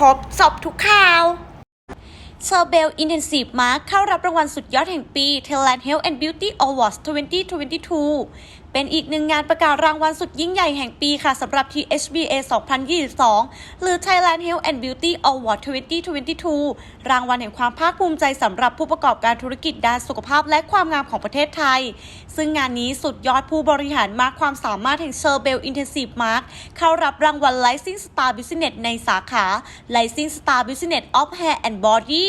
ครบ สอบทุกข่าวเชอร์เบลอินเทนซีฟมาร์เข้ารับรางวัลสุดยอดแห่งปี Thailand Health and Beauty Awards 2022เป็นอีกหนึ่งงานประกาศรางวัลสุดยิ่งใหญ่แห่งปีค่ะสำหรับ THBA 2022 หรือ Thailand Health and Beauty Award 2022 รางวัลแห่งความภาคภูมิใจสำหรับผู้ประกอบการธุรกิจด้านสุขภาพและความงามของประเทศไทย ซึ่งงานนี้สุดยอดผู้บริหารมากความสามารถแห่งเชอร์เบลอินเทนซีฟมาร์เข้ารับรางวัล Rising Star Business ในสาขา Rising Star Business of Hair and Body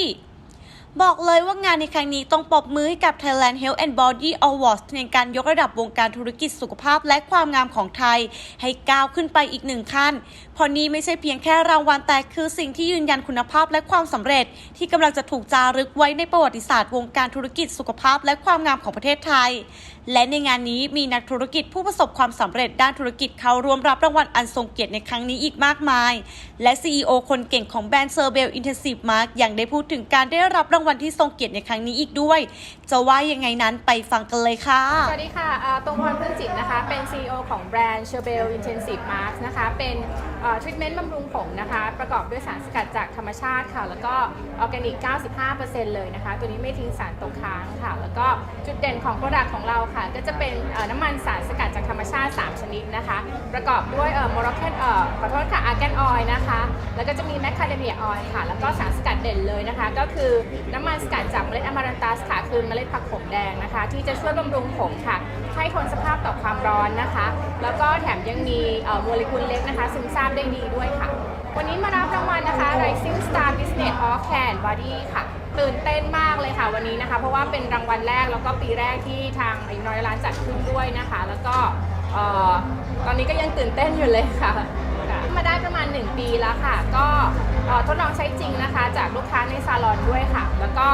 บอกเลยว่างานในครั้งนี้ต้องปอบมือให้กับ Thailand Health and Body Awards ในการยกระดับวงการธุรกิจสุขภาพและความงามของไทย ให้ก้าวขึ้นไปอีกหนึ่งขั้น เพราะนี้ไม่ใช่เพียงแค่รางวัลแต่คือสิ่งที่ยืนยันคุณภาพและความสำเร็จ ที่กำลังจะถูกจารึกไว้ในประวัติศาสตร์วงการธุรกิจสุขภาพและความงามของประเทศไทยและในงานนี้มีนักธุรกิจผู้ประสบความสำเร็จด้านธุรกิจเข้าร่วมรับรางวัลอันทรงเกียรติในครั้งนี้อีกมากมาย และ CEO คนเก่งของแบรนด์เซอร์เบลอินเทนซีฟมาร์กยังได้พูดถึงการได้รับรางวัลที่ทรงเกียรติในครั้งนี้อีกด้วย จะว่ายังไงนั้นไปฟังกันเลยค่ะ สวัสดีค่ะตรงพรพึ่งจิตนะคะ เป็น CEO ของแบรนด์ c h e r b e l Intensive Mask นะคะ เป็นทรีทเมนต์บำรุงผมนะคะ ประกอบด้วยสารสกัดจากธรรมชาติค่ะ แล้วก็ออร์แกนิก 95%เลยนะคะ ตัวนี้ไม่ทิ้งสารตกค้างค่ะ แล้วก็จุดเด่นของโปรดักต์ของเราค่ะ ก็จะเป็นน้ำมันสารสกัดจากธรรมชาติ 3 ชนิดนะคะ ประกอบด้วยโมร็อกเคนขอโทษค่ะอาร์แกนออยนะคะ แล้วก็จะมีแมคคาเดเมียออยค่ะ แล้วก็สารสกัดเด่นเลยนะคะ ก็คือน้ำมันสกัดจากเมล็ดอมารันตัสค่ะ คือเมล็ดผักขมแดงนะคะ ที่จะช่วยบำรุงผมค่ะ ให้ทนสภาพต่อความร้อนนะคะ แล้วก็แถมยังมีโมเลกุลเล็กนะคะ ซึมซาบได้ดีด้วยค่ะ วันนี้มารับรางวัลนะคะ Business of Hair and Body ค่ะ ตื่นเต้นมากเลยค่ะวันนี้นะคะ เพราะว่าเป็นรางวัลแรกแล้วก็ปีแรกที่ทางอายุน้อยร้านจัดขึ้นด้วยนะคะ แล้วก็เอ่อตอนนี้ก็ยังตื่นเต้นอยู่เลยค่ะค่ะมาได้ประมาณ 1 ปีแล้วค่ะ ก็เอ่อทดลองใช้จริงนะคะ จากลูกค้าในซาลอนด้วยค่ะ แล้วก็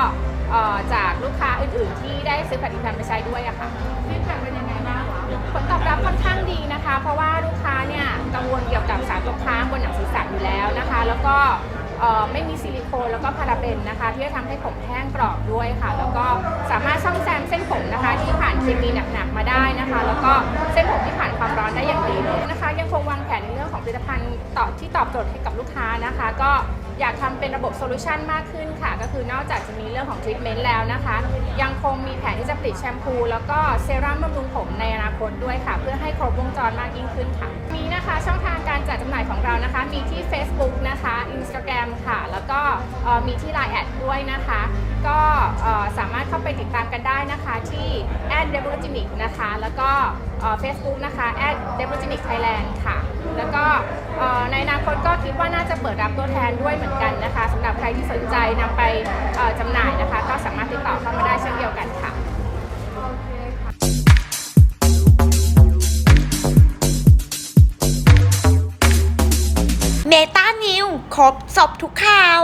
เอ่อจากลูกค้าอื่นๆ ที่ได้ซื้อผลิตภัณฑ์ไปใช้ด้วยอะค่ะฟีดแบ็กเป็นยังไงบ้างคะผลตอบรับค่อนข้างดีนะคะ เพราะว่าลูกค้าเนี่ยกังวลเกี่ยวกับสารตกค้างบนหนังศีรษะอยู่แล้วนะคะ แล้วก็เอ่อ ไม่มีซิลิโคนแล้วก็พาราเบนนะคะ ที่จะทำให้ผมแห้งกรอบด้วยค่ะ แล้วก็สามารถซ่อมแซมเส้นผมนะคะ ที่ผ่านเคมีหนักๆมาได้นะคะ แล้วก็เส้นผมที่ผ่านความร้อนได้อย่างดีเลยนะคะ ยังคงวางแผนในเรื่องของผลิตภัณฑ์ต่อที่ตอบโจทย์ให้กับลูกค้านะคะ ก็อยากทำเป็นระบบโซลูชันมากขึ้นค่ะ ก็คือนอกจากจะมีเรื่องของทรีทเมนต์แล้วนะคะ ยังคงมีแผนที่จะผลิตแชมพู แล้วก็เซรั่มบำรุงผมในอนาคตด้วยค่ะ เพื่อให้ครบวงจรมากยิ่งขึ้นค่ะ มีนะคะช่องทางการจัดจำหน่ายของเรานะคะ มีที่ Facebook นะคะ Instagram ค่ะ แล้วก็มีที่ Line แอดด้วยนะคะ ก็สามารถเข้าไปติดตามกันได้นะคะที่ d e v o l o g e n i c นะคะ แล้วก็เอ่อ Facebook นะคะ d e v o l o g e n i c Thailand ค่ะ แล้วก็ในอนาคตก็คิดว่าน่าจะเปิดรับตัวแทนด้วยเหมือนกันนะคะสำหรับใครที่สนใจนำไปจำหน่ายนะคะ ก็สามารถติดต่อเข้ามาได้เช่นเดียวกันค่ะเมตา ครบสอบทุกข่าว